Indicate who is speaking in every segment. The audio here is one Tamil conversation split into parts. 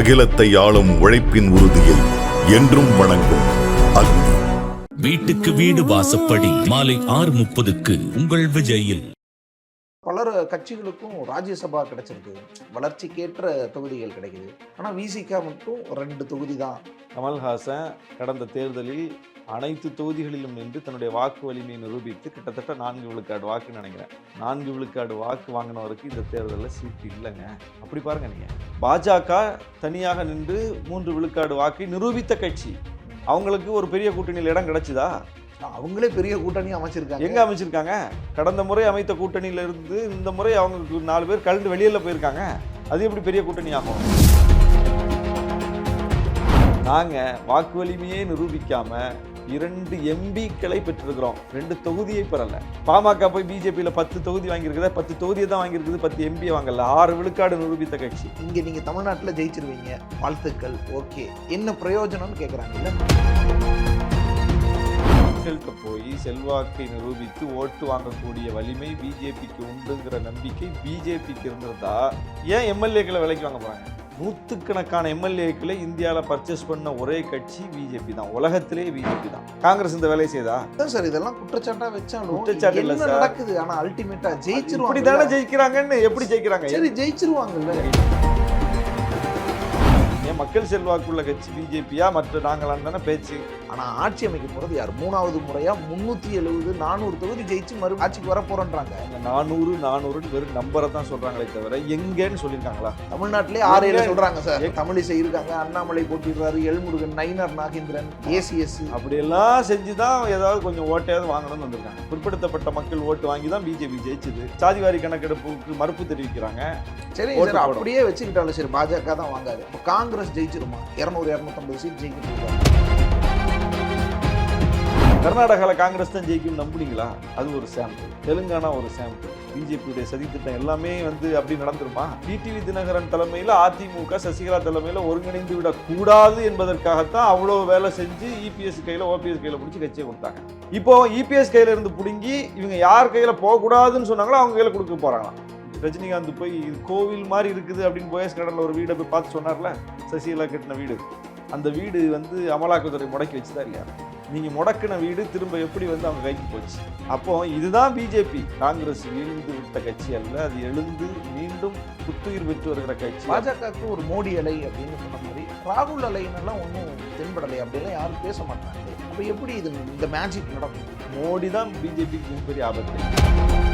Speaker 1: அகிலத்தை ஆளும் உழைப்பின் உறுதியை என்றும் வணங்கும் அக்னி.
Speaker 2: வீட்டுக்கு வீடு வாசப்படி மாலை ஆறு முப்பதுக்கு உங்கள் விஜயில்.
Speaker 3: பலர் கட்சிகளுக்கும் ராஜ்யசபா கிடைச்சிருக்கு. வளர்ச்சிக்கேற்ற தொகுதிகள் கிடைக்குது. ஆனால் விசிகா மட்டும் ரெண்டு தொகுதி தான்.
Speaker 4: கமல்ஹாசன் கடந்த தேர்தலில் அனைத்து தொகுதிகளிலும் நின்று தன்னுடைய வாக்கு வலிமையை நிரூபித்து கிட்டத்தட்ட நான்கு விழுக்காடு வாக்கு நினைக்கிறேன். நான்கு விழுக்காடு வாக்கு வாங்கினவருக்கு இந்த தேர்தலில் சீட்டு இல்லைங்க. அப்படி பாருங்க நீங்க. பாஜக தனியாக நின்று மூன்று விழுக்காடு வாக்கை நிரூபித்த கட்சி. அவங்களுக்கு ஒரு பெரிய கூட்டணியில் இடம் கிடைச்சுதா?
Speaker 3: அவங்களே பெரிய கூட்டணி அமைச்சிருக்காங்க.
Speaker 4: எங்க அமைச்சிருக்காங்க? கடந்த முறை அமைத்த கூட்டணியில இருந்து இந்த முறை அவங்க நாலு பேர் கலந்து வெளியில போயிருக்காங்க. அது எப்படி பெரிய கூட்டணி ஆகும்? நாங்க வாக்கு வலிமையே நிரூபிக்காம இரண்டு எம்பிக்களை பெற்றிருக்கிறோம். ரெண்டு தொகுதியை பெறல. பாமக போய் பிஜேபியில பத்து தொகுதி வாங்கியிருக்குதா? பத்து தொகுதியை தான் வாங்கியிருக்குது. பத்து எம்பியை வாங்கல. ஆறு விழுக்காடு நிரூபித்த கட்சி.
Speaker 3: இங்க நீங்க தமிழ்நாட்டில் ஜெயிச்சிருவீங்க. வாழ்த்துக்கள். ஓகே. என்ன பிரயோஜனம்னு கேட்குறாங்கல்ல
Speaker 4: மக்கள்கிட்ட போய் செல்வாக்கை நிரூபித்து ஓட்டு வாங்கக்கூடிய வலிமை பிஜேபிக்கு உண்டுங்கிற நம்பிக்கை பிஜேபிக்கு இருந்திருந்தா ஏன் எம்எல்ஏக்களை விலைக்கு வாங்க போறாங்க? நூற்றுக்கணக்கான எம்எல்ஏக்களை இந்தியாவில் பர்ச்சேஸ் பண்ண ஒரே கட்சி பிஜேபி தான். உலகத்திலே பிஜேபி தான். காங்கிரஸ் இந்த வேலையை செய்தா?
Speaker 3: சார் இதெல்லாம் குற்றச்சாட்டா வச்சாலும்
Speaker 4: குற்றச்சாட்டு இல்ல சார்.
Speaker 3: நடக்குது? ஆனா அல்டிமேட்டா
Speaker 4: இப்படி
Speaker 3: ஜெயிச்சிருவாங்க
Speaker 4: தானே ஜெயிக்கிறாங்கன்னு எப்படி ஜெயிக்கிறாங்க?
Speaker 3: சரி ஜெயிச்சிருவாங்கல்ல.
Speaker 4: மக்கள் செல்வாக்குள்ள கட்சி பிஜேபியா மற்ற நாங்களாம் தானே பேச்சு.
Speaker 3: ஆனா ஆட்சி அமைக்க போறது யார்? மூணாவது முறையா முன்னூத்தி எழுபது நானூறு தொகுதி ஜெயிச்சு மறு ஆட்சிக்கு வர போறேன்றாங்க.
Speaker 4: இந்த நானூறு நானூறுன்னு வெறும் நம்பரை தான் சொல்றாங்களே தவிர எங்கன்னு சொல்லியிருக்காங்களா?
Speaker 3: தமிழ்நாட்டிலே ஆறு ஏழு சொல்றாங்க சார். தமிழிசை இருக்காங்க அண்ணாமலை போட்டிடுறாரு எல்முருகன் நயினார் நாகேந்திரன் ஏசிஎஸ்
Speaker 4: அப்படியெல்லாம் செஞ்சு தான் ஏதாவது கொஞ்சம் ஓட்டையாவது வாங்கணும்னு வந்திருக்காங்க. பிற்படுத்தப்பட்ட மக்கள் ஓட்டு வாங்கி தான் பிஜேபி ஜெயிச்சது. சாதிவாரி கணக்கெடுப்புக்கு மறுப்பு தெரிவிக்கிறாங்க.
Speaker 3: சரி. அப்படியே வச்சுக்கிட்டாலும் சரி பாஜக தான் வாங்காது. அப்ப காங்கிரஸ் ஜெயிச்சிருமா? இரநூறு இரநூத்தம்பது சீட் ஜெயிக்கணும்?
Speaker 4: கர்நாடகாவில் காங்கிரஸ் தான் ஜெயிக்கும் நம்புனீங்களா? அது ஒரு சாம்பிள் தெலுங்கானா ஒரு சாம்பிள் பிஜேபியுடைய சதித்திட்டம் எல்லாமே வந்து அப்படி நடந்துருமா? டிடிவி தினகரன் தலைமையில் அதிமுக சசிகலா தலைமையில் ஒருங்கிணைந்து விடக்கூடாது என்பதற்காகத்தான் அவ்வளோ வேலை செஞ்சு இபிஎஸ் கையில் ஓபிஎஸ் கையில் பிடிச்சி கட்சியை கொடுத்தாங்க. இப்போ இபிஎஸ் கையில இருந்து பிடுங்கி இவங்க யார் கையில் போகக்கூடாதுன்னு சொன்னாங்களோ அவங்க கையில் கொடுக்க போறாங்களாம். ரஜினிகாந்த் போய் இது கோவில் மாதிரி இருக்குது அப்படின்னு போயஸ் கடலில் ஒரு வீடை போய் பார்த்து சொன்னார்ல? சசிகலா கட்டின வீடு. அந்த வீடு வந்து அமலாக்கத்துறை முடக்கி வச்சுதான் இல்லையா? நீங்க முடக்கின வீடு திரும்ப எப்படி வந்து அவங்க கைக்கு போச்சு? அப்போ இதுதான் பிஜேபி. காங்கிரஸ் வீழ்ந்து விட்ட கட்சி அல்ல அது எழுந்து மீண்டும் புத்துயிர் பெற்று வருகிற கட்சி.
Speaker 3: பாஜகவுக்கு ஒரு மோடி அலை அப்படின்னு சொன்ன மாதிரி ராகுல் அலைன்னெல்லாம் ஒன்றும் தென்படலை அப்படியெல்லாம் யாரும் பேச மாட்டாங்க அப்ப எப்படி இது இந்த மேஜிக் நடக்கும்?
Speaker 4: மோடி தான் பிஜேபிக்கு மிகப்பெரிய ஆபத்து.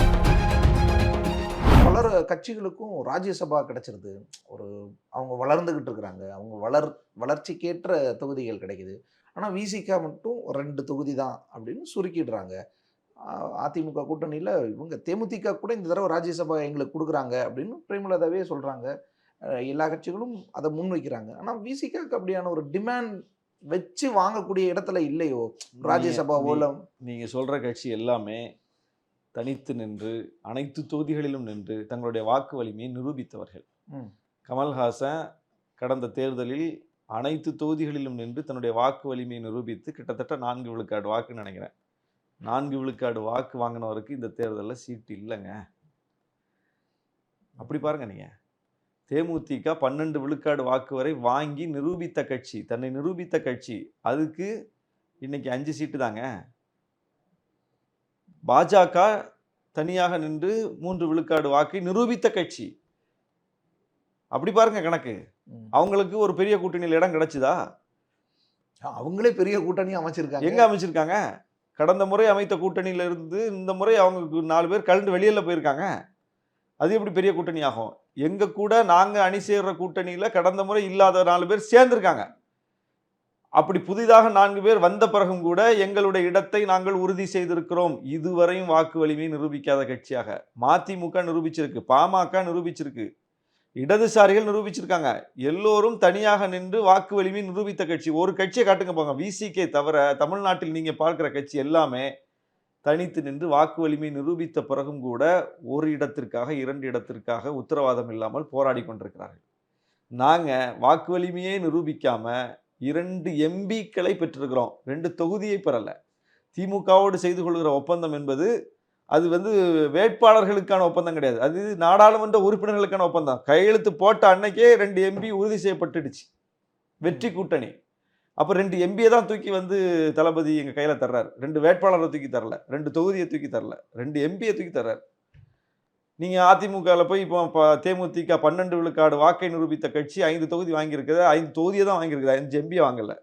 Speaker 3: பலர் கட்சிகளுக்கும் ராஜ்யசபா கிடைச்சிருது. ஒரு அவங்க வளர்ந்துகிட்டு இருக்கிறாங்க. அவங்க வளர் வளர்ச்சிக்கேற்ற தொகுதிகள் கிடைக்குது. ஆனால் விசிகா மட்டும் ரெண்டு தொகுதி தான் அப்படின்னு சுருக்கிடுறாங்க. அதிமுக கூட்டணியில் இவங்க தேமுதிக கூட இந்த தடவை ராஜ்யசபா எங்களுக்கு கொடுக்குறாங்க அப்படின்னு பிரேமலதாவே சொல்கிறாங்க எல்லா கட்சிகளும் அதை முன்வைக்கிறாங்க. ஆனால் விசிகாக்கு அப்படியான ஒரு டிமாண்ட் வச்சு வாங்கக்கூடிய இடத்துல இல்லையோ? ராஜ்யசபாவோ இல்லை
Speaker 4: நீங்க சொல்ற கட்சி எல்லாமே தனித்து நின்று அனைத்து தொகுதிகளிலும் நின்று தங்களுடைய வாக்கு வலிமையை நிரூபித்தவர்கள். கமல்ஹாசன் கடந்த தேர்தலில் அனைத்து தொகுதிகளிலும் நின்று தன்னுடைய வாக்கு வலிமையை நிரூபித்து கிட்டத்தட்ட நான்கு விழுக்காடு வாக்கு நினைக்கிறேன். நான்கு விழுக்காடு வாக்கு வாங்கினவருக்கு இந்த தேர்தலில் சீட்டு இல்லைங்க. அப்படி பாருங்க நீங்க. தேமுதிக பன்னெண்டு விழுக்காடு வாக்கு வரை வாங்கி நிரூபித்த கட்சி தன்னை நிரூபித்த கட்சி அதுக்கு இன்னைக்கு அஞ்சு சீட்டு தாங்க. பாஜக தனியாக நின்று மூன்று விழுக்காடு வாக்கை நிரூபித்த கட்சி. அப்படி பாருங்க கணக்கு. அவங்களுக்கு ஒரு பெரிய கூட்டணியில் இடம் கிடைச்சுதா?
Speaker 3: அவங்களே பெரிய கூட்டணி அமைச்சிருக்காங்க.
Speaker 4: எங்க அமைச்சிருக்காங்க? கடந்த முறை அமைத்த கூட்டணியில இருந்து இந்த முறை அவங்க நாலு பேர் கலந்து வெளியில போயிருக்காங்க. அது எப்படி பெரிய கூட்டணி ஆகும்? எங்க கூட நாங்க அணி சேர்ற கூட்டணியில கடந்த முறை இல்லாத நாலு பேர் சேர்ந்திருக்காங்க. அப்படி புதிதாக நான்கு பேர் வந்த பிறகும் கூட எங்களுடைய இடத்தை நாங்கள் உறுதி செய்திருக்கிறோம். இதுவரையும் வாக்கு வலிமையை நிரூபிக்காத கட்சியாக. மதிமுக நிரூபிச்சிருக்கு பாமக நிரூபிச்சிருக்கு இடதுசாரிகள் நிரூபிச்சிருக்காங்க. எல்லோரும் தனியாக நின்று வாக்கு வலிமை நிரூபித்த கட்சி. ஒரு கட்சியை காட்டுங்க போங்க. விசிகே தவிர தமிழ்நாட்டில் நீங்கள் பார்க்குற கட்சி எல்லாமே தனித்து நின்று வாக்கு வலிமை நிரூபித்த பிறகும் கூட ஒரு இடத்திற்காக இரண்டு இடத்திற்காக உத்தரவாதம் இல்லாமல் போராடி கொண்டிருக்கிறார்கள். நாங்கள் வாக்கு வலிமையே நிரூபிக்காமல் இரண்டு எம்பிக்களை பெற்றிருக்கிறோம். ரெண்டு தொகுதியை பெறலை. திமுகவோடு செய்து கொள்கிற ஒப்பந்தம் என்பது அது வந்து வேட்பாளர்களுக்கான ஒப்பந்தம் கிடையாது. அது நாடாளுமன்ற உறுப்பினர்களுக்கான ஒப்பந்தம். கையெழுத்து போட்ட அன்னைக்கே ரெண்டு எம்பி உறுதி செய்யப்பட்டுடுச்சு. வெற்றி கூட்டணி. அப்போ ரெண்டு எம்பியை தான் தூக்கி வந்து தளபதி எங்கள் கையில் தர்றார். ரெண்டு வேட்பாளரை தூக்கி தரல. ரெண்டு தொகுதியை தூக்கி தரல. ரெண்டு எம்பியை தூக்கி தர்றார். நீங்கள் அதிமுகவில் போய் இப்போ தேமுதிக பன்னெண்டு விழுக்காடு வாக்கை நிரூபித்த கட்சி ஐந்து தொகுதி வாங்கியிருக்குது. ஐந்து தொகுதியை தான் வாங்கியிருக்குது. அஞ்சு எம்பியை வாங்கல.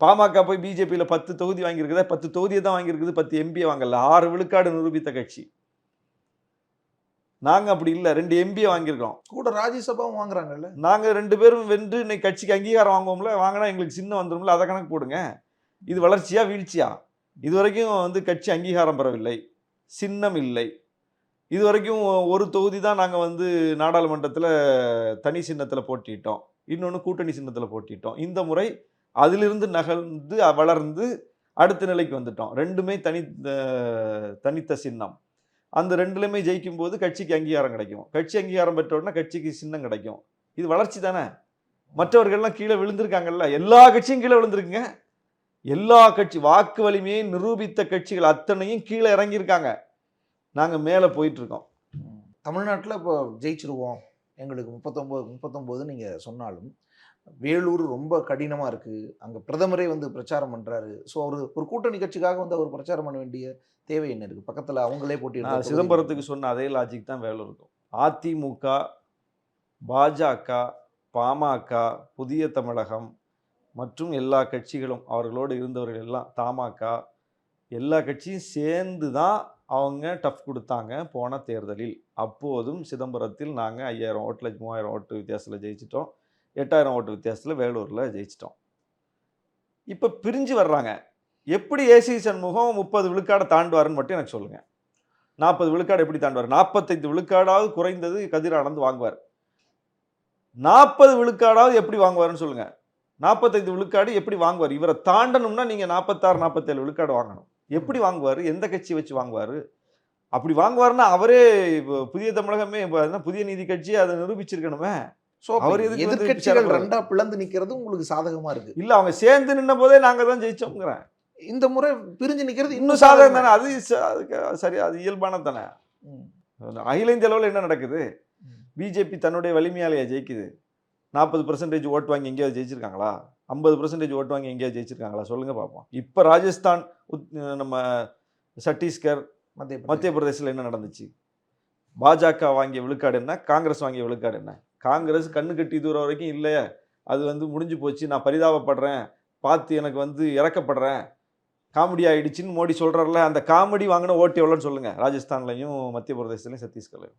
Speaker 4: பாமக போய் பிஜேபியில் பத்து தொகுதி வாங்கியிருக்குதா. பத்து தொகுதியை தான் வாங்கியிருக்குது. பத்து எம்பியை வாங்கல. ஆறு விழுக்காடு நிரூபித்த கட்சி. நாங்கள் அப்படி இல்லை. ரெண்டு எம்பியை வாங்கியிருக்கோம்
Speaker 3: கூட ராஜ்யசபாவும் வாங்குறாங்கல்ல?
Speaker 4: நாங்கள் ரெண்டு பேரும் வென்று இன்னைக்கு கட்சிக்கு அங்கீகாரம் வாங்குவோம்ல வாங்கினா எங்களுக்கு சின்ன வந்துரும்ல அதை கணக்கு போடுங்க. இது வளர்ச்சியா வீழ்ச்சியா? இது வரைக்கும் வந்து கட்சி அங்கீகாரம் பெறவில்லை. சின்னம் இல்லை. இது வரைக்கும் ஒரு தொகுதி தான் நாங்கள் வந்து நாடாளுமன்றத்தில் தனி சின்னத்தில் போட்டிட்டோம். இன்னொன்று கூட்டணி சின்னத்தில் போட்டிட்டோம். இந்த முறை அதிலிருந்து நகர்ந்து வளர்ந்து அடுத்த நிலைக்கு வந்துட்டோம். ரெண்டுமே தனி தனித்த சின்னம். அந்த ரெண்டுலையுமே ஜெயிக்கும் போது கட்சிக்கு அங்கீகாரம் கிடைக்கும். கட்சி அங்கீகாரம் பெற்ற உடனே கட்சிக்கு சின்னம் கிடைக்கும். இது வளர்ச்சி தானே? மற்றவர்கள்லாம் கீழே விழுந்திருக்காங்கல்ல? எல்லா கட்சியும் கீழே விழுந்திருக்குங்க. எல்லா கட்சி வாக்கு வலிமையை நிரூபித்த கட்சிகள் அத்தனையும் கீழே இறங்கியிருக்காங்க. நாங்கள் மேலே போயிட்டு இருக்கோம்
Speaker 3: தமிழ்நாட்டில் இப்போ ஜெயிச்சிருவோம். எங்களுக்கு முப்பத்தொம்போது முப்பத்தொம்போது நீங்கள் சொன்னாலும் வேலூர் ரொம்ப கடினமாக இருக்குது அங்கே பிரதமரே வந்து பிரச்சாரம் பண்ணுறாரு ஸோ அவர் ஒரு கூட்டணி கட்சிக்காக வந்து அவர் பிரச்சாரம் பண்ண வேண்டிய தேவை என்ன இருக்குது பக்கத்தில் அவங்களே போட்டி
Speaker 4: சிதம்பரத்துக்கு சொன்ன அதே லாஜிக் தான் வேலை இருக்கும். அதிமுக பாஜக பாமக புதிய தமிழகம் மற்றும் எல்லா கட்சிகளும் அவர்களோடு இருந்தவர்கள் எல்லாம் தமாக எல்லா கட்சியும் சேர்ந்து தான் அவங்க டஃப் கொடுத்தாங்க போன தேர்தலில். அப்போதும் சிதம்பரத்தில் நாங்கள் ஐயாயிரம் ஓட்டில் மூவாயிரம் ஓட்டு வித்தியாசத்தில் ஜெயிச்சிட்டோம். எட்டாயிரம் ஓட்டு வித்தியாசத்தில் வேலூரில் ஜெயிச்சிட்டோம். இப்போ பிரிஞ்சு வர்றாங்க. எப்படி ஏசி சண்முகம் முப்பது விழுக்காடை தாண்டுவாருன்னு மட்டும் எனக்கு சொல்லுங்கள் நாற்பது விழுக்காடு எப்படி தாண்டுவார்? நாற்பத்தைந்து விழுக்காடாவது குறைந்தது கதிர் ஆனந்த் வாங்குவார். நாற்பது விழுக்காடாவது எப்படி வாங்குவாருன்னு சொல்லுங்கள் நாற்பத்தைந்து விழுக்காடு எப்படி வாங்குவார்? இவரை தாண்டணும்னா நீங்கள் நாற்பத்தாறு நாற்பத்தேழு விழுக்காடு வாங்கணும். எப்படி வாங்குவார்? எந்த கட்சி வச்சு வாங்குவார்? அப்படி வாங்குவாருன்னா அவரே இப்போ புதிய தமிழகமே இப்போ புதிய நீதி கட்சி அதை நிரூபிச்சிருக்கணுமே.
Speaker 3: ஸோ
Speaker 4: அவர்
Speaker 3: எதிர்கட்சிகள் ரெண்டா பிளந்து நிற்கிறது உங்களுக்கு சாதகமாக இருக்குது
Speaker 4: இல்லை அவங்க சேர்ந்து நின்ன போதே நாங்கள் தான் ஜெயிச்சோங்கிறேன்
Speaker 3: இந்த முறை பிரிஞ்சு நிற்கிறது
Speaker 4: இன்னும் சாதகம் தானே? அது சரி அது இயல்பான தானே. அகில இந்திய அளவில் என்ன நடக்குது. பிஜேபி தன்னுடைய வலிமையாலேயே ஜெயிக்குது. நாற்பது பர்சன்டேஜ் ஓட்டு வாங்கி எங்கேயாவது ஜெயிச்சிருக்காங்களா? ஐம்பது பர்சன்டேஜ் ஓட்டு வாங்கி எங்கேயாவது ஜெயிச்சிருக்காங்களா? சொல்லுங்க பார்ப்போம் இப்போ ராஜஸ்தான் உத்- நம்ம சத்தீஸ்கர்
Speaker 3: மத்திய
Speaker 4: மத்திய பிரதேசத்தில் என்ன நடந்துச்சு? பாஜக வாங்கிய விழுக்காடு என்ன? காங்கிரஸ் வாங்கிய விழுக்காடு என்ன? காங்கிரஸ் கண்ணு கட்டி தூரம் வரைக்கும் இல்லையே. அது வந்து முடிஞ்சு போச்சு. நான் பரிதாபப்படுறேன். பார்த்து எனக்கு வந்து இறக்கப்படுறேன். காமெடி ஆயிடுச்சுன்னு மோடி சொல்கிறார்ல அந்த காமெடி வாங்கின ஓட்டு எவ்வளோன்னு சொல்லுங்கள் ராஜஸ்தான்லையும் மத்திய பிரதேசத்துலையும் சத்தீஸ்கர்லையும்.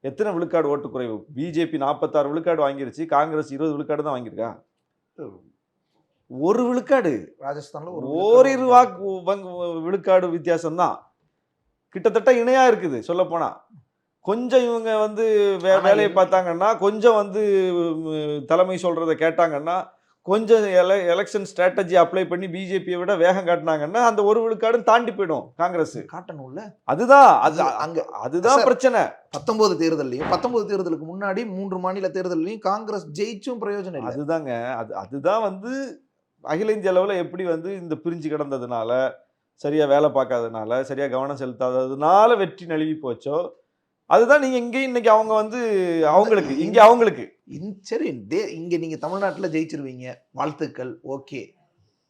Speaker 4: எத்தனை விழுக்காடு ஓட்டு குறைவு? பிஜேபி நாற்பத்தாறு விழுக்காடு வாங்கிருச்சு. காங்கிரஸ் இருபது விழுக்காடு தான் வாங்கியிருக்கா? ஒரு விழுக்காடு
Speaker 3: ராஜஸ்தான்ல ஒரு
Speaker 4: ஓரிரு வாக்கு விழுக்காடு வித்தியாசம்தான். கிட்டத்தட்ட இணையா இருக்குது சொல்ல போனா கொஞ்சம் இவங்க வந்து வேலையை பார்த்தாங்கன்னா கொஞ்சம் வந்து தலைமை சொல்றதை கேட்டாங்கன்னா கொஞ்சம் எல எலெக்ஷன் ஸ்ட்ராட்டஜி அப்ளை பண்ணி பிஜேபியை விட வேகம் காட்டினாங்கன்னா அந்த ஒரு விழுக்காடும் தாண்டி போயிடும் காங்கிரஸ்.
Speaker 3: காட்டணும்ல?
Speaker 4: அதுதான் அது
Speaker 3: அங்க
Speaker 4: அதுதான் பிரச்சனை.
Speaker 3: பத்தொன்பது தேர்தல்லையும் பத்தொன்பது தேர்தலுக்கு முன்னாடி மூன்று மாநில தேர்தல்லையும் காங்கிரஸ் ஜெயிச்சும் பிரயோஜனம்
Speaker 4: அதுதாங்க. அது அதுதான் வந்து அகில இந்திய அளவில் எப்படி வந்து இந்த பிரிஞ்சு கிடந்ததுனால சரியா வேலை பார்க்காததுனால சரியா கவனம் செலுத்தாததுனால வெற்றி நழுவி போச்சோ அதுதான் நீங்க இங்கே இன்னைக்கு அவங்க வந்து அவங்களுக்கு இங்க அவங்களுக்கு.
Speaker 3: சரி தே- இங்க நீங்க தமிழ்நாட்டுல ஜெயிச்சிருவீங்க. வாழ்த்துக்கள் ஓகே.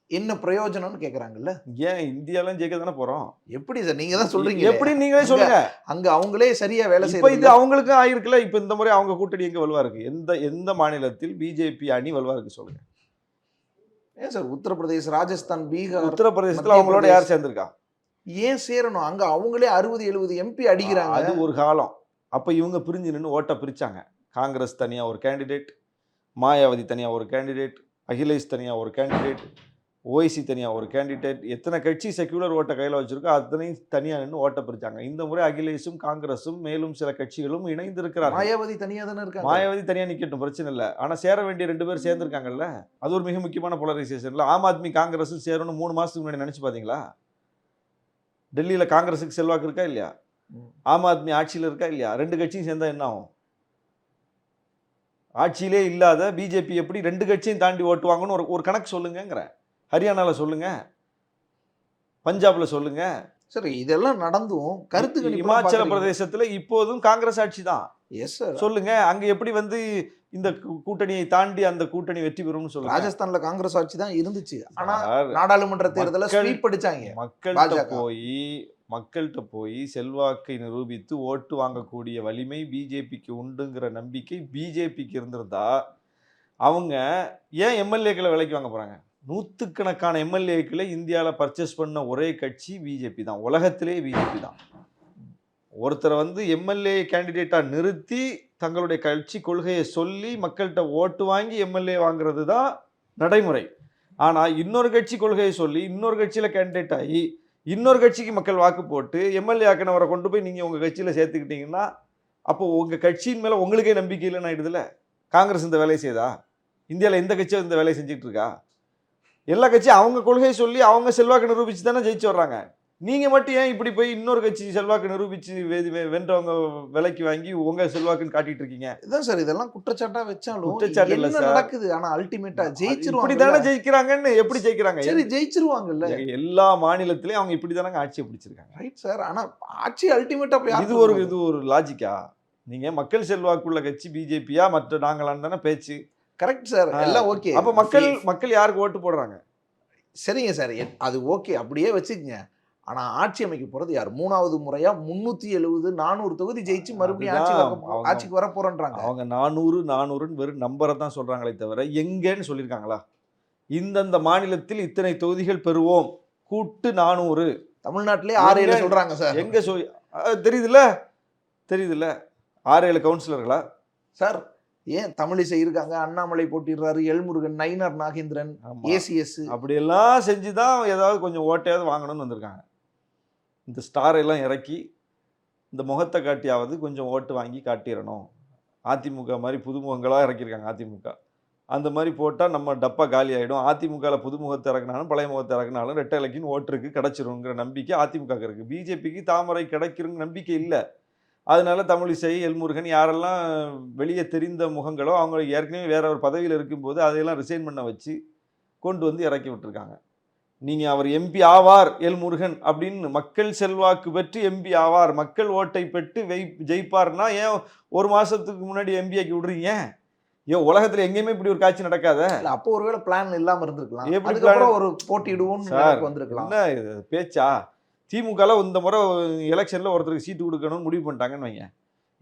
Speaker 3: என்ன பிரயோஜனம்னு கேக்குறாங்கல்ல?
Speaker 4: ஏன் இந்தியாலாம் ஜெயிக்க தானே போறோம்?
Speaker 3: எப்படி சார்? நீங்க தான் சொல்றீங்க
Speaker 4: எப்படி நீங்களே சொல்லுங்க.
Speaker 3: அங்க அவங்களே சரியா வேலை
Speaker 4: இப்ப இது அவங்களுக்கும் ஆயிருக்குல்ல. இப்ப இந்த முறை அவங்க கூட்டணி எங்க வலுவா இருக்கு? எந்த எந்த மாநிலத்தில் பிஜேபி அணி வலுவா இருக்கு சொல்லுங்க.
Speaker 3: ஏன் சார்? உத்தரப்பிரதேஷ் ராஜஸ்தான் பீகார்
Speaker 4: உத்தரப்பிரதேசத்துல அவங்களோட யார் சேர்ந்திருக்கா?
Speaker 3: ஏன் சேரணும்? அங்க அவங்களே அறுபது எழுபது எம்பி அடிக்கிறாங்க.
Speaker 4: அது ஒரு காலம். அப்ப இவங்க பிரிஞ்சு நின்று ஓட்டை பிரிச்சாங்க. காங்கிரஸ் தனியா ஒரு கேண்டிடேட் மாயாவதி தனியா ஒரு கேண்டிடேட் அகிலேஷ் தனியா ஒரு கேண்டிடேட் ஓய்சி தனியா ஒரு கேண்டிடேட் எத்தனை கட்சி செக்யூலர் ஓட்டை கையில வச்சிருக்கோ அத்தனையும் தனியா நின்று ஓட்டை பிரிச்சாங்க. இந்த முறை அகிலேஷும் காங்கிரஸும் மேலும் சில கட்சிகளும் இணைந்து இருக்கிறார்கள்
Speaker 3: மாயாவதி தனியா தானே இருக்காங்க?
Speaker 4: மாயாவதி தனியா நிக்கட்டும் பிரச்சனை இல்லை. ஆனா சேர வேண்டிய ரெண்டு பேர் சேர்ந்திருக்காங்கல்ல? அது ஒரு மிக முக்கியமான போலரைசேஷன்ல ஆம் ஆத்மி காங்கிரஸும் சேரணும்னு மூணு மாசத்துக்கு முன்னாடி நினைச்சு பாத்தீங்களா? டெல்லியில காங்கிரஸுக்கு செல்வாக்கு இருக்கா இல்லையா. ஆம் ஆத்மி ஆட்சியில் இருக்கா இல்லையா? ரெண்டு கட்சியும் சேர்ந்தா என்ன ஆகும்? ஆட்சியிலே இல்லாத பிஜேபி எப்படி ரெண்டு கட்சியும் தாண்டி ஓட்டுவாங்கன்னு ஒரு ஒரு கணக்கு சொல்லுங்கங்கிறேன் ஹரியானால சொல்லுங்க. பஞ்சாப்ல சொல்லுங்க.
Speaker 3: சரி இதெல்லாம் நடந்தும் கருத்து
Speaker 4: இமாச்சல பிரதேசத்துல இப்போதும் காங்கிரஸ் ஆட்சி தான்.
Speaker 3: எஸ் சார்
Speaker 4: சொல்லுங்க. அங்க எப்படி வந்து இந்த கூட்டணியை தாண்டி அந்த கூட்டணி வெற்றி பெறும்னு சொல்லுங்க.
Speaker 3: ராஜஸ்தான்ல காங்கிரஸ் ஆட்சி தான் இருந்துச்சு. ஆனா நாடாளுமன்ற தேர்தல
Speaker 4: மக்கள்
Speaker 3: ஸ்வீப் அடிச்சாங்க.
Speaker 4: மக்கள்கிட்ட. போய் மக்கள்கிட்ட போய் செல்வாக்கை நிரூபித்து ஓட்டு வாங்கக்கூடிய வலிமை பிஜேபிக்கு உண்டுங்கிற நம்பிக்கை பிஜேபிக்கு இருந்திருந்தா அவங்க ஏன் எம்எல்ஏக்களை விலைக்கு வாங்க போறாங்க? நூற்றுக்கணக்கான எம்எல்ஏக்களை இந்தியாவில் பர்ச்சேஸ் பண்ண ஒரே கட்சி பிஜேபி தான். உலகத்திலே பிஜேபி தான். ஒருத்தரை வந்து எம்எல்ஏ கேண்டிடேட்டாக நிறுத்தி தங்களுடைய கட்சி கொள்கையை சொல்லி மக்கள்கிட்ட ஓட்டு வாங்கி எம்எல்ஏ வாங்குறது தான் நடைமுறை. ஆனால் இன்னொரு கட்சி கொள்கையை சொல்லி இன்னொரு கட்சியில் கேண்டிடேட் ஆகி இன்னொரு கட்சிக்கு மக்கள் வாக்கு போட்டு எம்எல்ஏ ஆக்கினவரை கொண்டு போய் நீங்கள் உங்கள் கட்சியில் சேர்த்துக்கிட்டீங்கன்னா அப்போது உங்கள் கட்சியின் மேலே உங்களுக்கே நம்பிக்கை இல்லைன்னு ஆயிடுதுல காங்கிரஸ் இந்த வேலையை செய்தா? இந்தியாவில் எந்த கட்சியும் இந்த வேலையை செஞ்சுட்டு இருக்கா? எல்லா கட்சியும் அவங்க கொள்கையை சொல்லி அவங்க செல்வாக்கு நிரூபித்து தானே ஜெயிச்சு வர்றாங்க? நீங்கள் மட்டும் ஏன் இப்படி போய் இன்னொரு கட்சி செல்வாக்கு நிரூபித்து வென்றவங்க விலைக்கு வாங்கி உங்கள் செல்வாக்குன்னு காட்டிட்டு இருக்கீங்க?
Speaker 3: இதான் சார் இதெல்லாம் குற்றச்சாட்டா வச்சாலும்
Speaker 4: குற்றச்சாட்டு இல்ல சார்.
Speaker 3: நடக்குது? ஆனா அல்டிமேட்டா
Speaker 4: இப்படி
Speaker 3: ஜெயிச்சிருவாங்க
Speaker 4: தானே ஜெயிக்கிறாங்கன்னு எப்படி ஜெயிக்கிறாங்க?
Speaker 3: சரி ஜெயிச்சிருவாங்கல்ல.
Speaker 4: எல்லா மாநிலத்திலயும் அவங்க இப்படி தானே ஆட்சியை பிடிச்சிருக்காங்க.
Speaker 3: ரைட் சார் ஆனா ஆட்சி அல்டிமேட்டா
Speaker 4: இது ஒரு இது ஒரு லாஜிக்கா நீங்க மக்கள் செல்வாக்குள்ள கட்சி பிஜேபியா மற்ற நாங்களான்னு தானே பேச்சு?
Speaker 3: Correct sir. எல்லாம் ஓகே
Speaker 4: அப்ப மக்கள் மக்கள் யாருக்கு ஓட்டு போடுறாங்க?
Speaker 3: சரிங்க சார் அது ஓகே அப்படியே வச்சுக்கங்க. ஆனா ஆட்சி அமைக்க போறது யார்? மூணாவது முறையா முன்னூத்தி எழுபது நானூறு தொகுதி ஜெயிச்சு மறுபடியும் ஆட்சி ஆட்சிக்கு வர போறேன்றாங்க.
Speaker 4: அவங்க நானூறு நானூறுன்னு வெறும் நம்பரை தான் சொல்றாங்களே தவிர எங்கன்னு சொல்லியிருக்காங்களா? இந்தந்த மாநிலத்தில் இத்தனை தொகுதிகள் பெறுவோம்? கூட்டு நானூறு.
Speaker 3: தமிழ்நாட்டிலே ஆறு ஏழு சொல்றாங்க சார்.
Speaker 4: எங்க அஹ், தெரியுதுல்ல? தெரியுதுல்ல? ஆறு ஏழு கவுன்சிலர்களா?
Speaker 3: சார் ஏன் தமிழிசை இருக்காங்க? அண்ணாமலை போட்டிடுறாரு எல்முருகன் நயினார் நாகேந்திரன். ஏசிஎஸ்
Speaker 4: அப்படியெல்லாம் செஞ்சு தான் ஏதாவது கொஞ்சம் ஓட்டையாவது வாங்கணும்னு வந்திருக்காங்க. இந்த ஸ்டாரெல்லாம் இறக்கி இந்த முகத்தை காட்டியாவது கொஞ்சம் ஓட்டு வாங்கி காட்டிடணும் அதிமுக மாதிரி புதுமுகங்களாக இறக்கியிருக்காங்க அதிமுக. அந்த மாதிரி போட்டால் நம்ம டப்பா காலி ஆகிடும் அதிமுகவில் புதுமுகத்தை இறக்குனாலும் பழைய முகத்தை இறக்குனாலும் ரெட்டை இலக்கின்னு ஓட்டுருக்கு கிடச்சிருங்கிற நம்பிக்கை அதிமுக இருக்குது பிஜேபிக்கு தாமரை கிடைக்கிறங்கிற நம்பிக்கை இல்லை. அதனால தமிழிசை எல்முருகன் யாரெல்லாம் வெளியே தெரிந்த முகங்களோ அவங்க ஏற்கனவே வேற ஒரு பதவியில் இருக்கும்போது அதையெல்லாம் ரிசைன் பண்ண வச்சு கொண்டு வந்து இறக்கி விட்டுருக்காங்க. நீங்கள் அவர் எம்பி ஆவார் எல் முருகன் அப்படின்னு மக்கள் செல்வாக்கு பெற்று எம்பி ஆவார் மக்கள் ஓட்டை பெற்று வெய் ஜெயிப்பார்னா ஏன் ஒரு மாதத்துக்கு முன்னாடி எம்பி ஆக்கி விடுறீங்க? ஏன் உலகத்தில் எங்கேயுமே இப்படி ஒரு காட்சி நடக்காத?
Speaker 3: அப்போ ஒருவேளை பிளான் இல்லாம இருந்திருக்கலாம்.
Speaker 4: எப்படி
Speaker 3: அதுக்கப்புறம் ஒரு நினைப்பு வந்திருக்கலாம்.
Speaker 4: என்ன இது பேச்சா? திமுகல இந்த முறை எலெக்ஷனில் ஒருத்தருக்கு சீட்டு கொடுக்கணும்னு முடிவு பண்ணிட்டாங்கன்னு வைங்க.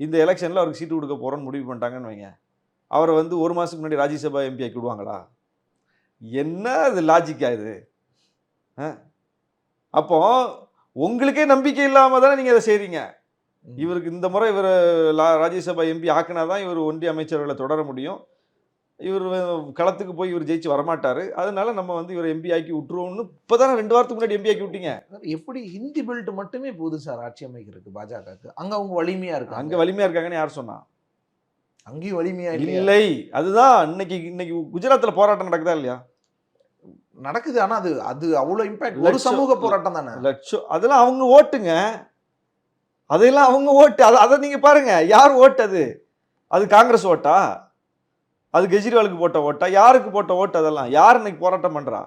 Speaker 4: இந்த எலெக்ஷனில் அவருக்கு சீட்டு கொடுக்க போகிறோன்னு முடிவு பண்ணிட்டாங்கன்னு வைங்க. அவரை வந்து ஒரு மாதத்துக்கு முன்னாடி ராஜ்யசபா எம்பி ஆக்கி விடுவாங்களா? என்ன இது லாஜிக்கா இது? அப்போ உங்களுக்கே நம்பிக்கை இல்லாமல் தானே நீங்கள் அதை செய்கிறீங்க. இவருக்கு இந்த முறை இவர் ராஜ்யசபா எம்பி ஆக்கினா தான் இவர் ஒன்றிய அமைச்சர்களை தொடர முடியும். இவர் களத்துக்கு போய் இவர் ஜெயிச்சு வரமாட்டார். அதனால நம்ம வந்து இவர் எம்பி ஆக்கி விட்டுருவோம்னு இப்போ தானே ரெண்டு வாரத்துக்கு முன்னாடி எம்பி ஆக்கி விட்டீங்க.
Speaker 3: எப்படி ஹிந்தி பெல்ட் மட்டுமே போகுது சார் ஆட்சி அமைக்கிறதுக்கு பாஜகவுக்கு? அங்க அவங்க வலிமையா இருக்கு
Speaker 4: அங்கே வலிமையாக இருக்காங்கன்னு யார் சொன்னா?
Speaker 3: அங்கேயும் வலிமையா இல்லையா?
Speaker 4: இல்லை. அதுதான். இன்னைக்கு இன்னைக்கு குஜராத்தில் போராட்டம் நடக்குதா இல்லையா?
Speaker 3: நடக்குது. ஆனா அது அது அவ்வளவு இம்பாக்ட் ஒரு சமூக போராட்டம் தானே?
Speaker 4: லட்சம். அதெல்லாம் அவங்க ஓட்டுங்க. அதையெல்லாம் அவங்க ஓட்டு. அதை அதை நீங்கள் பாருங்க. யார் ஓட்டு அது? அது காங்கிரஸ் ஓட்டா? அது கெஜ்ரிவாலுக்கு போட்ட ஓட்டா? யாருக்கு போட்ட ஓட்டு அதெல்லாம்? யார் இன்னைக்கு போராட்டம் பண்றா?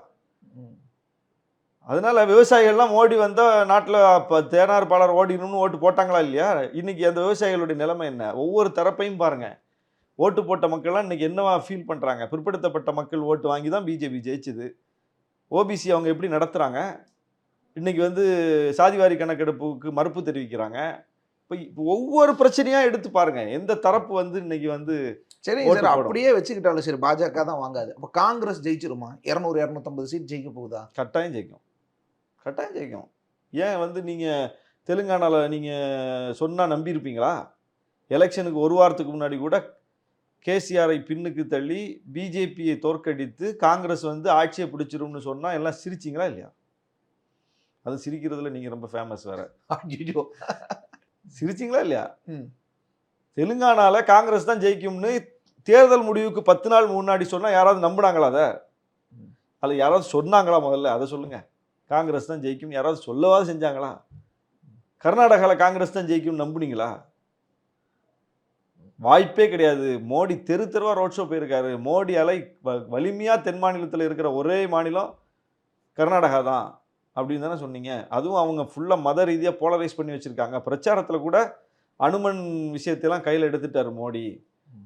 Speaker 3: ம்.
Speaker 4: அதனால விவசாயிகள்லாம் ஓடி வந்தால் நாட்டில் இப்போ தேனார் பாலர் ஓடிடணும்னு ஓட்டு போட்டாங்களா இல்லையா? இன்னைக்கு அந்த விவசாயிகளுடைய நிலைமை என்ன? ஒவ்வொரு தரப்பையும் பாருங்க. ஓட்டு போட்ட மக்கள்லாம் இன்னைக்கு என்னவா ஃபீல் பண்ணுறாங்க பிற்படுத்தப்பட்ட மக்கள் ஓட்டு வாங்கி தான் பிஜேபி ஜெயிச்சுது. ஓபிசி அவங்க எப்படி நடத்துகிறாங்க இன்னைக்கு வந்து சாதிவாரி கணக்கெடுப்புக்கு மறுப்பு தெரிவிக்கிறாங்க. இப்போ ஒவ்வொரு பிரச்சனையாக எடுத்து பாருங்க. எந்த தரப்பு வந்து இன்னைக்கு வந்து
Speaker 3: சார்
Speaker 4: போடும்.
Speaker 3: அப்படியே வச்சுக்கிட்டாலும் சரி பாஜக தான் வாங்காது. அப்ப காங்கிரஸ் ஜெயிச்சிருமா? இருநூறு இருநூத்தம்பது சீட் ஜெயிக்க போகுதா?
Speaker 4: கட்டாயம் ஜெயிக்கும். கட்டாயம் ஜெயிக்கும். ஏன் வந்து நீங்கள் தெலுங்கானாவில் நீங்கள் சொன்னால் நம்பியிருப்பீங்களா? எலெக்ஷனுக்கு ஒரு வாரத்துக்கு முன்னாடி கூட கேசிஆரை பின்னுக்கு தள்ளி பிஜேபியை தோற்கடித்து காங்கிரஸ் வந்து ஆட்சியை பிடிச்சிரும்னு சொன்னால் எல்லாம் சிரிச்சிங்களா இல்லையா? அது சிரிக்கிறதுல நீங்கள் ரொம்ப ஃபேமஸ் வேற. சிரிச்சிங்களா இல்லையா?
Speaker 3: ம்.
Speaker 4: தெலுங்கானால காங்கிரஸ் தான் ஜெயிக்கும்னு தேர்தல் முடிவுக்கு பத்து நாள் முன்னாடி சொன்னால் யாராவது நம்புனாங்களா அதை. அதில் யாராவது சொன்னாங்களா முதல்ல? அதை சொல்லுங்க. காங்கிரஸ் தான் ஜெயிக்கும். யாராவது சொல்லவாது செஞ்சாங்களா? கர்நாடகாவில் காங்கிரஸ் தான் ஜெயிக்கும் நம்புனீங்களா? வாய்ப்பே கிடையாது. மோடி தெரு தெருவா ரோட் ஷோ போயிருக்காரு. மோடி அலை வ- வலிமையா தென் மாநிலத்தில் இருக்கிற ஒரே மாநிலம் கர்நாடகா தான் அப்படின்னு தானே சொன்னீங்க. அதுவும் அவங்க ஃபுல்லாக மத ரீதியாக போலரைஸ் பண்ணி வச்சுருக்காங்க. பிரச்சாரத்தில் கூட அனுமன் விஷயத்தையெல்லாம் கையில் எடுத்துட்டாரு மோடி.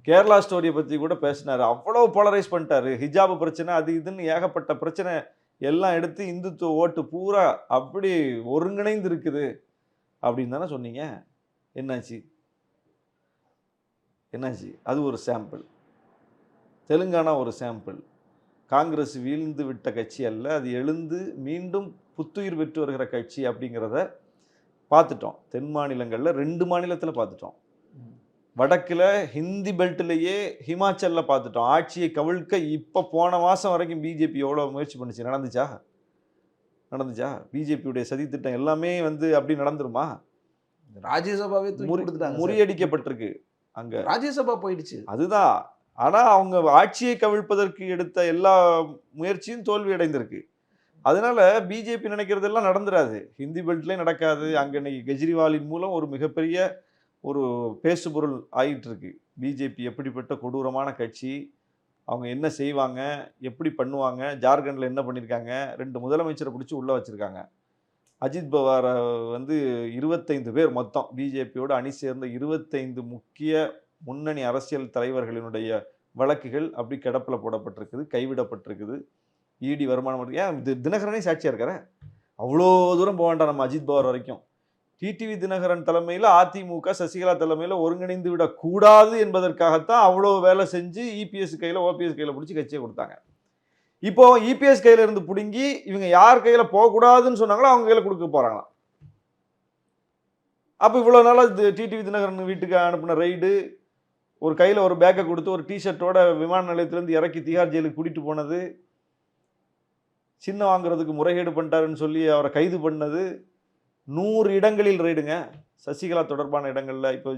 Speaker 4: கேரளா ஸ்டோரியை பற்றி கூட பேசினாரு. அவ்வளோ போலரைஸ் பண்ணிட்டாரு. ஹிஜாபு பிரச்சனை அது இதுன்னு ஏகப்பட்ட பிரச்சனை எல்லாம் எடுத்து இந்துத்துவ ஓட்டு பூரா அப்படி ஒருங்கிணைந்து இருக்குது அப்படின்னு தானே சொன்னீங்க. என்னாச்சு? என்னாச்சு? அது ஒரு சாம்பிள் தெலுங்கானா ஒரு சாம்பிள் காங்கிரஸ் வீழ்ந்து விட்ட கட்சி அல்ல அது எழுந்து மீண்டும் புத்துயிர் பெற்று வருகிற கட்சி அப்படிங்கிறத பார்த்துட்டோம். தென் மாநிலங்களில் ரெண்டு மாநிலத்தில் பார்த்துட்டோம். வடக்கில் ஹிந்தி பெல்ட்லேயே ஹிமாச்சலில் பார்த்துட்டோம். ஆட்சியை கவிழ்க்க இப்போ போன மாதம் வரைக்கும் பிஜேபி எவ்வளோ முயற்சி பண்ணுச்சு? நடந்துச்சா? நடந்துச்சா? பிஜேபியுடைய சதித்திட்டம் எல்லாமே வந்து அப்படி நடந்துருமா?
Speaker 3: ராஜ்யசபாவே.
Speaker 4: முறியடிக்கப்பட்டிருக்கு. அங்கே
Speaker 3: ராஜ்யசபா போயிடுச்சு.
Speaker 4: அதுதான் ஆனால் அவங்க ஆட்சியை கவிழ்ப்பதற்கு எடுத்த எல்லா முயற்சியும் தோல்வி அடைந்திருக்கு. அதனால பிஜேபி நினைக்கிறதெல்லாம் நடந்துராது. ஹிந்தி பெல்ட்லேயும் நடக்காது. அங்கே இன்னைக்கு கெஜ்ரிவாலின் மூலம் ஒரு மிகப்பெரிய ஒரு பேசுபொருள் ஆகிட்டு இருக்கு பிஜேபி எப்படிப்பட்ட கொடூரமான கட்சி அவங்க என்ன செய்வாங்க எப்படி பண்ணுவாங்க ஜார்க்கண்டில் என்ன பண்ணியிருக்காங்க ரெண்டு முதலமைச்சரை பிடிச்சி உள்ளே வச்சுருக்காங்க. அஜித் பவாரை வந்து இருபத்தைந்து பேர் மொத்தம். பிஜேபியோடு அணி சேர்ந்த இருபத்தைந்து முக்கிய முன்னணி அரசியல் தலைவர்களினுடைய வழக்குகள் அப்படி கிடப்பில் போடப்பட்டிருக்குது கைவிடப்பட்டிருக்குது. இடி வருமானம் ஏன் இது தினகரனே சாட்சியாக இருக்கிறேன் அவ்வளோ தூரம் போக வேண்டாம் நம்ம அஜித் பவார் வரைக்கும். டிடிவி தினகரன் தலைமையில் அதிமுக சசிகலா தலைமையில் ஒருங்கிணைந்து விடக்கூடாது என்பதற்காகத்தான் அவ்வளோ வேலை செஞ்சு இபிஎஸ் கையில் ஓபிஎஸ் கையில் பிடிச்சி கட்சியை கொடுத்தாங்க. இப்போ இபிஎஸ் கையில இருந்து பிடுங்கி இவங்க யார் கையில போகக்கூடாதுன்னு சொன்னாங்களோ அவங்க கையில கொடுக்க போறாங்களாம். அப்போ இவ்வளோ நாளாக டிடிவி தினகரன் வீட்டுக்கு அனுப்பின ரைடு ஒரு கையில் ஒரு பேக்கை கொடுத்து ஒரு டிஷர்ட்டோட விமான நிலையத்திலேருந்து இறக்கி திகார் ஜெயிலுக்கு கூட்டிட்டு போனது. சின்ன வாங்குறதுக்கு முறைகேடு பண்ணிட்டாருன்னு சொல்லி அவரை கைது பண்ணது. நூறு இடங்களில் ரைடுங்க சசிகலா தொடர்பான இடங்களில் இப்போ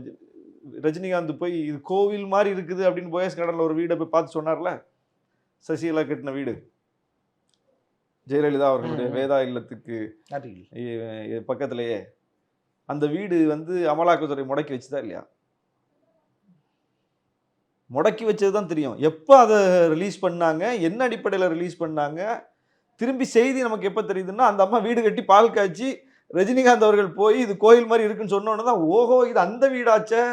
Speaker 4: ரஜினிகாந்த் போய் இது கோவில் மாதிரி இருக்குது அப்படின்னு போயஸ் கடலில் ஒரு வீடை போய் பார்த்து சொன்னார்ல? சசிகலா கட்டின வீடு. ஜெயலலிதா அவர்களுடைய. வேதா இல்லத்துக்கு பக்கத்திலேயே. அந்த வீடு வந்து அமலாக்கத்துறை முடக்கி வச்சுதா இல்லையா? முடக்கி வச்சது தான் தெரியும். எப்போ அதை ரிலீஸ் பண்ணாங்க? என்ன அடிப்படையில் ரிலீஸ் பண்ணாங்க? திரும்பி செய்தி நமக்கு எப்போ தெரியுதுன்னா அந்த அம்மா வீடு கட்டி பால் காய்ச்சி ரஜினிகாந்த் அவர்கள் போய் இது கோயில் மாதிரி இருக்குன்னு சொன்னோன்னே தான் ஓஹோ இது அந்த வீடாச்சே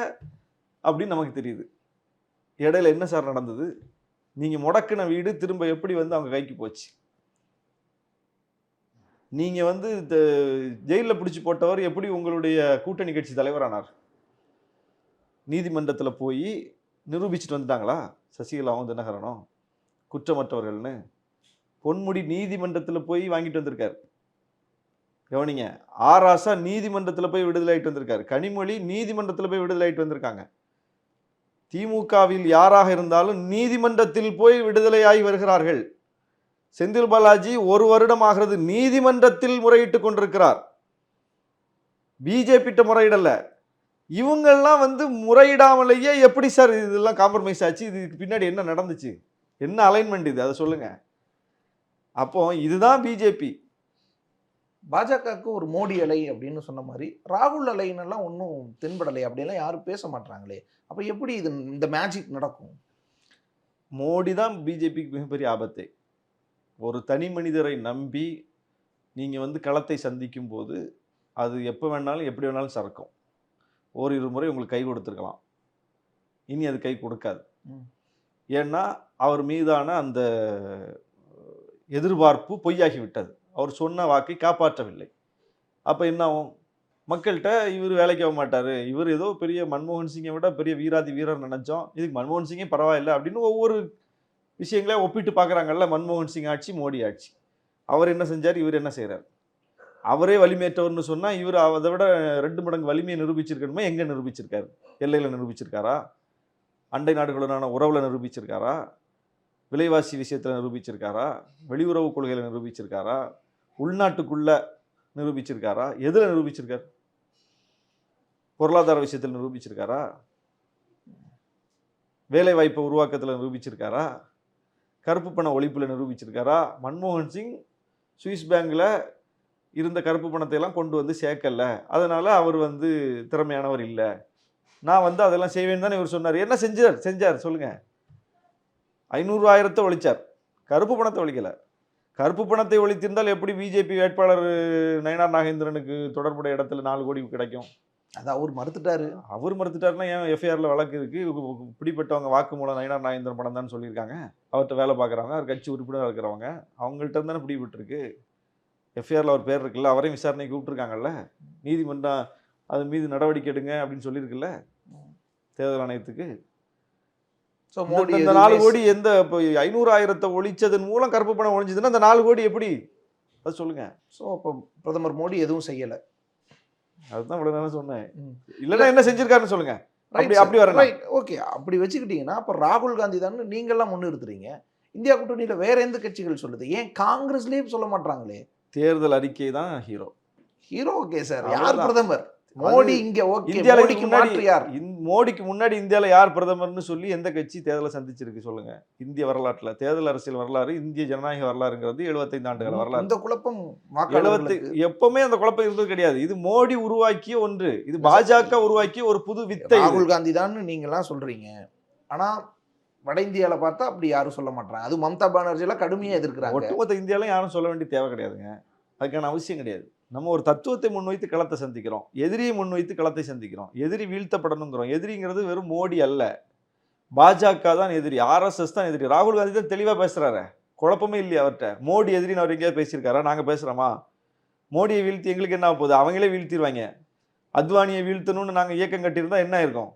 Speaker 4: அப்படின்னு நமக்கு தெரியுது. இடையில என்ன சார் நடந்தது? நீங்கள் முடக்கின வீடு திரும்ப எப்படி வந்து அவங்க கைக்கு போச்சு? நீங்கள் வந்து ஜெயிலில் பிடிச்சி போட்டவர் எப்படி உங்களுடைய கூட்டணி கட்சி தலைவரானார்? நீதிமன்றத்தில் போய் நிரூபிச்சுட்டு வந்துட்டாங்களா? சசிகலாவும் தினகரனும் குற்றமற்றவர்கள்னு. பொன்முடி நீதிமன்றத்தில் போய் வாங்கிட்டு வந்திருக்கார். கவனிங்க ஆராசா நீதிமன்றத்தில் போய் விடுதலை ஆயிட்டு வந்திருக்காரு. கனிமொழி நீதிமன்றத்தில் போய் விடுதலாயிட்டு வந்திருக்காங்க. திமுகவில் யாராக இருந்தாலும் நீதிமன்றத்தில் போய் விடுதலையாகி வருகிறார்கள். செந்தில் பாலாஜி ஒரு வருடம் ஆகிறது நீதிமன்றத்தில் முறையிட்டு கொண்டிருக்கிறார். பிஜேபிட்ட முறையிடல. இவங்கெல்லாம் வந்து முறையிடாமலேயே எப்படி சார் இதெல்லாம் காம்ப்ரமைஸ் ஆச்சு? இதுக்கு பின்னாடி என்ன நடந்துச்சு? என்ன அலைன்மெண்ட் இது? அதை சொல்லுங்க. அப்போ இதுதான் பிஜேபி.
Speaker 3: பாஜகவுக்கு ஒரு மோடி அலை அப்படின்னு சொன்ன மாதிரி ராகுல் அலைன்னெல்லாம் ஒன்றும் தென்படலை அப்படியெல்லாம் யாரும் பேச மாட்டாங்களே அப்போ எப்படி இது இந்த மேஜிக் நடக்கும்?
Speaker 4: மோடி தான் பிஜேபிக்கு மிகப்பெரிய ஆபத்து. ஒரு தனி மனிதரை நம்பி நீங்கள் வந்து களத்தை சந்திக்கும் போது அது எப்போ வேணாலும் எப்படி வேணாலும் சறுக்கும். ஓரிரு முறை உங்களுக்கு கை கொடுத்துருக்கலாம். இனி அது கை கொடுக்காது. ஏன்னா அவர் மீதான அந்த எதிர்பார்ப்பு பொய்யாகி விட்டது. அவர் சொன்ன வாக்கை காப்பாற்றவில்லை. அப்போ என்ன ஆகும் மக்கள்கிட்ட இவர் வேலைக்கு ஆக மாட்டார். இவர் ஏதோ பெரிய மன்மோகன் சிங்கை விட பெரிய வீராதி வீரர் நினச்சோம். இதுக்கு மன்மோகன் சிங்கே பரவாயில்லை அப்படின்னு ஒவ்வொரு விஷயங்களே ஒப்பிட்டு பார்க்குறாங்கல்ல மன்மோகன் சிங் ஆட்சி மோடி ஆட்சி. அவர் என்ன செஞ்சார்? இவர் என்ன செய்கிறார் அவரே வலிமையற்றவர்னு சொன்னால் இவர் அதை விட ரெண்டு மடங்கு வலிமையை நிரூபிச்சிருக்கணுமே? எங்கே நிரூபிச்சிருக்காரு? எல்லையில் நிரூபிச்சிருக்காரா? அண்டை நாடுகளுடனான உறவில் நிரூபிச்சிருக்காரா? விலைவாசி விஷயத்தில் நிரூபிச்சிருக்காரா? வெளியுறவு கொள்கையில் நிரூபிச்சிருக்காரா? உள்நாட்டுக்குள்ள நிரூபிச்சிருக்காரா? எதில் நிரூபிச்சிருக்கார்? பொருளாதார விஷயத்தில் நிரூபிச்சிருக்காரா? வேலைவாய்ப்பை உருவாக்கத்தில் நிரூபிச்சிருக்காரா? கருப்பு பண ஒழிப்பில் நிரூபிச்சிருக்காரா? மன்மோகன் சிங் சுவிஸ் பேங்கில் இருந்த கருப்பு பணத்தை எல்லாம் கொண்டு வந்து சேர்க்கல. அதனால் அவர் வந்து திறமையானவர் இல்லை. நான் வந்து அதெல்லாம் செய்வேன்னு தானே இவர் சொன்னார். என்ன செஞ்சார்? செஞ்சார் சொல்லுங்கள் ஐநூறு ஆயிரத்தை ஒழிச்சார். கருப்பு பணத்தை ஒழிக்கலை. கருப்பு பணத்தை ஒழித்திருந்தால் எப்படி பிஜேபி வேட்பாளர் நயனார் நாகேந்திரனுக்கு தொடர்புடைய இடத்துல நாலு கோடி கிடைக்கும்?
Speaker 3: அது அவர் மறுத்துட்டாரு.
Speaker 4: அவர் மறுத்துட்டாருன்னா ஏன் எஃப்ஐஆர்ல வழக்கு இருக்கு? இவங்க பிடிப்பட்டவங்க வாக்குமூலம் நயனார் நாகேந்திரன் பணம் தான் சொல்லியிருக்காங்க. அவர்கிட்ட வேலை பார்க்குறவங்க அவர் கட்சி உறுப்பினராக இருக்கிறவங்க அவங்கள்ட்ட தானே பிடிபட்டிருக்கு. எஃப்ஐஆர்ல அவர் பேர் இருக்குல்ல அவரையும் விசாரணைக்கு கூப்பிட்டுருக்காங்கல்ல? நீதிமன்றம் அது மீது நடவடிக்கை எடுங்க அப்படின்னு சொல்லியிருக்குல்ல? தேர்தல் ஆணையத்துக்கு.
Speaker 3: ஸோ மோடி
Speaker 4: இந்த நாலு கோடி எந்த இப்போ ஐநூறு ஆயிரத்தை ஒழிச்சதன் மூலம் கருப்பு பணம் ஒழிஞ்சதுன்னா அந்த நாலு கோடி எப்படி? அது சொல்லுங்க.
Speaker 3: ஸோ அப்போ பிரதமர் மோடி எதுவும் செய்யலை.
Speaker 4: அதுதான் இவ்வளவு நேரம் சொன்னேன். இல்லைன்னா என்ன செஞ்சிருக்காருன்னு சொல்லுங்க. அப்படி- அப்படி வரணும்.
Speaker 3: ரைட் ஓகே அப்படி வச்சுக்கிட்டீங்கன்னா அப்போ ராகுல் காந்தி தான் நீங்கள்லாம் முன்னிறுத்துறீங்க. இந்தியா கூட்டணியில் வேற எந்த கட்சிகள் சொல்லுது? ஏன் காங்கிரஸ்லயே சொல்ல மாட்டாங்களே
Speaker 4: தேர்தல் அறிக்கை தான் ஹீரோ.
Speaker 3: ஹீரோ ஓகே சார் யார். பிரதமர்? மோடி இங்க ஓகே மோடிக்கு
Speaker 4: முன்னாடி
Speaker 3: யார்?
Speaker 4: மோடிக்கு முன்னாடி இந்தியால யார் பிரதமர்னு சொல்லி எந்த கட்சி தேர்தலை சந்திச்சிருக்கு சொல்லுங்க. இந்திய வரலாற்றுல. தேர்தல் அரசியல் வரலாறு இந்திய ஜனநாயக வரலாறுங்கிறது 75 ஆண்டுகள் வரலாறு.
Speaker 3: இந்த குழப்பம்
Speaker 4: எழுபத்தி எப்பவுமே அந்த குழப்பம் இருந்தது கிடையாது. இது மோடி உருவாக்கிய ஒன்று. இது பாஜக உருவாக்கிய ஒரு புது வித்தை.
Speaker 3: ராகுல் காந்தி தான் நீங்கெல்லாம் சொல்றீங்க. ஆனா வட இந்தியால பார்த்தா அப்படி யாரும் சொல்ல மாட்டாங்க அது மம்தா பானர்ஜி எல்லாம் கடுமையா எதிர்க்கிறாங்க.
Speaker 4: ஒட்டுமொத்த இந்தியாலையும் யாரும் சொல்ல வேண்டிய தேவை கிடையாதுங்க. அதுக்கான அவசியம் கிடையாது. நம்ம ஒரு தத்துவத்தை முன்வைத்து களத்தை சந்திக்கிறோம். எதிரியை முன்வைத்து களத்தை சந்திக்கிறோம். எதிரி வீழ்த்தப்படணுங்கிறோம். எதிரிங்கிறது வெறும் மோடி அல்ல. பாஜக தான் எதிரி ஆர்எஸ்எஸ் தான் எதிரி. ராகுல் காந்தி தான் தெளிவாக பேசுகிறாரு குழப்பமே இல்லையா அவர்கிட்ட. மோடி எதிரின்னு அவர் எங்கேயாவது பேசியிருக்காரா? நாங்கள் பேசுகிறோமா மோடியை வீழ்த்தி எங்களுக்கு என்ன போகுது? அவங்களே வீழ்த்திடுவாங்க அத்வானியை வீழ்த்தணும்னு நாங்கள் இயக்கம் கட்டியிருந்தால் என்ன இருக்கும்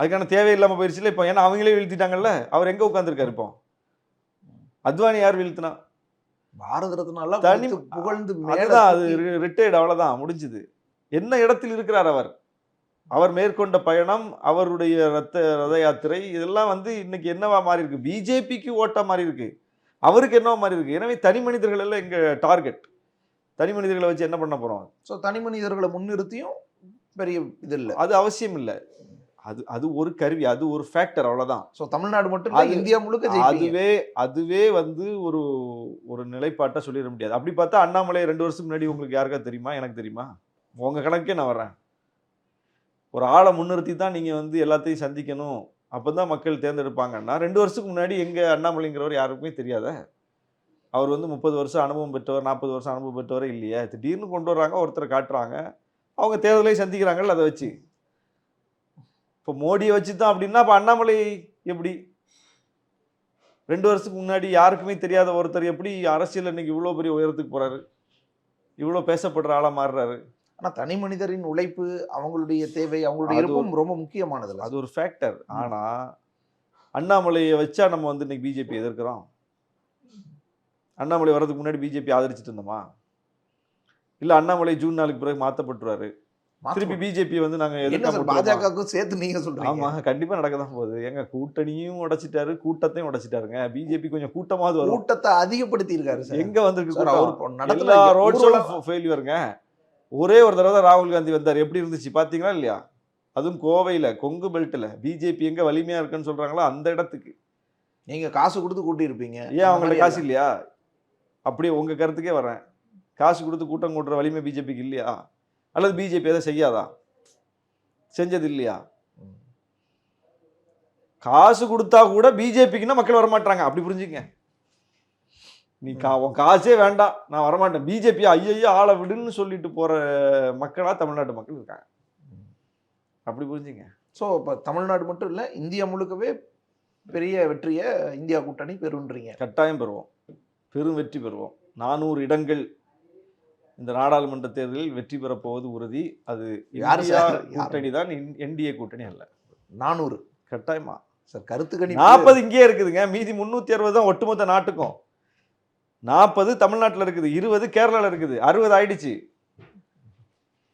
Speaker 4: அதுக்கான தேவையில்லாமல் போயிடுச்சுல இப்போ? ஏன்னா அவங்களே வீழ்த்திட்டாங்கல்ல. அவர் எங்கே உட்காந்துருக்காரு இப்போ? அத்வானி யார் வீழ்த்தினா?
Speaker 3: பாரத ரத்னாலாம்
Speaker 4: தனி-
Speaker 3: புகழ்ந்து மேல
Speaker 4: அதுதான் அது ரிட்டையர்ட் அவ்வளவுதான் முடிஞ்சுது. என்ன இடத்தில் இருக்கிறார் அவர்? அவர் மேற்கொண்ட பயணம் அவருடைய ரத்த ரத யாத்திரை இதெல்லாம் வந்து இன்னைக்கு என்னவா மாறி இருக்கு பிஜேபிக்கு ஓட்டா மாறி இருக்கு அவருக்கு என்னவா மாறி இருக்கு எனவே தனி மனிதர்கள் எல்லாம் எங்க டார்கெட் தனி மனிதர்களை வச்சு என்ன பண்ண போறோம்?
Speaker 3: ஸோ தனி மனிதர்களை முன்னிறுத்தியும் பெரிய இது இல்லை.
Speaker 4: அது அவசியம் இல்லை. அது அது ஒரு கருவி அது ஒரு ஃபேக்டர் அவ்வளவுதான்.
Speaker 3: ஸோ தமிழ்நாடு மட்டும்
Speaker 4: அது-
Speaker 3: இந்தியா முழுக்க
Speaker 4: அதுவே அதுவே வந்து ஒரு ஒரு நிலைப்பாட்டை சொல்லிட முடியாது. அப்படி பார்த்தா அண்ணாமலை ரெண்டு வருஷத்துக்கு முன்னாடி உங்களுக்கு யாருக்கா தெரியுமா? எனக்கு தெரியுமா? உங்க கணக்கே நான் வர்றேன். ஒரு ஆளை முன்னிறுத்தி தான் நீங்க வந்து எல்லாத்தையும் சந்திக்கணும். அப்பதான் மக்கள் தேர்ந்தெடுப்பாங்கன்னா ரெண்டு வருஷத்துக்கு முன்னாடி எங்க அண்ணாமலைங்கிறவர் யாருக்குமே தெரியாத. அவர் வந்து முப்பது வருஷம் அனுபவம் பெற்றவர் நாற்பது வருஷம் அனுபவம் பெற்றவர் இல்லையே. திடீர்னு கொண்டு வர்றாங்க ஒருத்தரை காட்டுறாங்க. அவங்க தேர்தலை சந்திக்கிறாங்கல்ல அதை வச்சு. இப்போ மோடியை வச்சு தான் அப்படின்னா அப்போ அண்ணாமலை எப்படி? ரெண்டு வருஷத்துக்கு முன்னாடி யாருக்குமே தெரியாத ஒருத்தர் எப்படி அரசியல் இன்னைக்கு இவ்வளோ பெரிய உயரத்துக்கு போறாரு? இவ்வளோ பேசப்படுற ஆளா மாறுறாரு.
Speaker 3: ஆனா தனி மனிதரின் உழைப்பு அவங்களுடைய தேவை அவங்களுடைய இருப்பும் ரொம்ப முக்கியமானது
Speaker 4: அது ஒரு ஃபேக்டர் ஆனா அண்ணாமலையை வச்சா நம்ம வந்து இன்னைக்கு பிஜேபி எதிர்க்கிறோம். அண்ணாமலை வர்றதுக்கு முன்னாடி பிஜேபி ஆதரிச்சிட்டு இருந்தோமா? இல்ல அண்ணாமலை ஜூன் நாளுக்கு பிறகு மாத்தப்பட்டுருவாரு? திருப்பி பிஜேபி வந்து நாங்க எதிர்க்க?
Speaker 3: பாஜகவுக்கும் சேர்த்து நீங்க சொல்றீங்க?
Speaker 4: ஆமா கண்டிப்பா நடக்க தான் போகுது. எங்க கூட்டணியும் உடைச்சிட்டாரு கூட்டத்தையும் உடைச்சிட்டாருங்க. பிஜேபி கொஞ்சம் கூட்டமாவது வரும்.
Speaker 3: கூட்டத்தை அதிகப்படுத்தி இருக்காரு
Speaker 4: எங்க வந்திருக்கு எல்லா ரோட்
Speaker 3: ஊர்வலம்
Speaker 4: ஃபெயிலியருங்க ஒரே ஒரு தடவை தான் ராகுல் காந்தி வந்தார். எப்படி இருந்துச்சு? பாத்தீங்களா இல்லையா? அதுவும் கோவையில கொங்கு பெல்ட்ல பிஜேபி எங்க வலிமையா இருக்குன்னு சொல்றாங்களோ அந்த இடத்துக்கு.
Speaker 3: நீங்க காசு கொடுத்து கூட்டி இருப்பீங்க
Speaker 4: ஏன் அவங்கள்ட்ட காசு இல்லையா? அப்படியே உங்க கருத்துக்கே வரேன். காசு கொடுத்து கூட்டம் கூட்டுற வலிமை பிஜேபிக்கு இல்லையா? அல்லது பிஜேபி எதை செய்யாதா? செஞ்சது இல்லையா காசு கொடுத்தா கூட பிஜேபிக்குன்னா மக்கள் வரமாட்டாங்க அப்படி புரிஞ்சுங்க நீ கா உன் காசே வேண்டாம். நான் வரமாட்டேன். பிஜேபி ஐயையோ ஆளை விடுன்னு சொல்லிட்டு போற மக்களா தமிழ்நாட்டு மக்கள் இருக்காங்க. அப்படி புரிஞ்சுங்க
Speaker 3: ஸோ இப்போ தமிழ்நாடு மட்டும் இல்லை இந்தியா முழுக்கவே பெரிய வெற்றியை இந்தியா கூட்டணி பெறுன்றீங்க.
Speaker 4: கட்டாயம் பெறுவோம். பெரும் வெற்றி பெறுவோம். நானூறு இடங்கள் இந்த நாடாளுமன்ற தேர்தலில் வெற்றி பெறப் போவது உறுதி. அது இந்தியா? கூட்டணி தான் என்டிஏ கூட்டணி அல்ல.
Speaker 3: நானூறு.
Speaker 4: கட்டாயமா?
Speaker 3: சார் கருத்து கணிப்பு.
Speaker 4: நாற்பது இங்கேயே இருக்குதுங்க. மீதி முந்நூற்றி அறுபது தான் ஒட்டுமொத்த நாட்டுக்கும். நாற்பது தமிழ்நாட்டில் இருக்குது. இருபது கேரளாவில் இருக்குது. அறுபது ஆயிடுச்சு.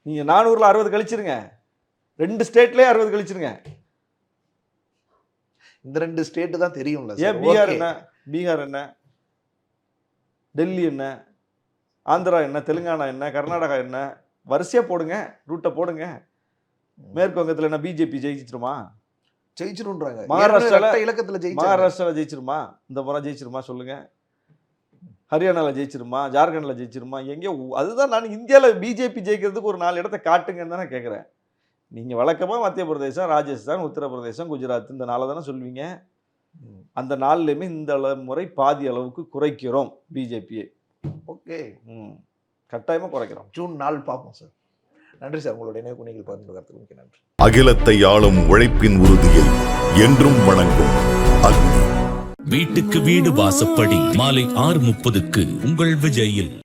Speaker 4: நீங்கள் நானூறில் அறுபது கழிச்சிருங்க. ரெண்டு ஸ்டேட்லேயே அறுபது கழிச்சிருங்க.
Speaker 3: இந்த ரெண்டு ஸ்டேட் தான் தெரியும்ல
Speaker 4: ஏன் பீகார். என்ன? பீகார் என்ன? டெல்லி என்ன? ஆந்திரா என்ன தெலுங்கானா என்ன கர்நாடகா என்ன வரிசையா போடுங்க ரூட்டை போடுங்க. மேற்கு வங்கத்துல என்ன பிஜேபி ஜெயிச்சிருமா?
Speaker 3: ஜெயிச்சிருன்றாங்க
Speaker 4: மகாராஷ்டிரால-
Speaker 3: இலக்கத்துல ஜெயிச்சாங்க.
Speaker 4: மகாராஷ்டிரால ஜெயிச்சிருமா? இந்த முறை ஜெயிச்சிருமா சொல்லுங்க. ஹரியானால ஜெயிச்சிருமா? ஜார்க்கண்ட்ல ஜெயிச்சிருமா? எங்கேயோ அதுதான் நான் இந்தியாவில் பிஜேபி ஜெயிக்கிறதுக்கு ஒரு நாலு இடத்த காட்டுங்கன்னு தான் நான் கேட்குறேன் நீங்கள் வழக்கமாக மத்திய பிரதேசம் ராஜஸ்தான் உத்தரப்பிரதேசம் குஜராத் இந்த நாளை தானே சொல்வீங்க. அந்த நாள்லையுமே இந்த அளவு முறை பாதி அளவுக்கு குறைக்கிறோம் பிஜேபியை
Speaker 3: ஓகே
Speaker 4: ம். கட்டாயமாக குறைக்கிறோம்.
Speaker 3: ஜூன் நாள் பார்ப்போம் சார். நன்றி சார். உங்களுடைய நினைவு நீங்கள் பகிர்ந்து கருத்துக்கு மிக்க நன்றி.
Speaker 1: அகிலத்தை ஆளும் உழைப்பின் உறுதியை என்றும் வணங்கும் அக்னி.
Speaker 2: வீட்டுக்கு வீடு வாசப்படி மாலை ஆறு முப்பதுக்கு உங்கள் விஜயில்.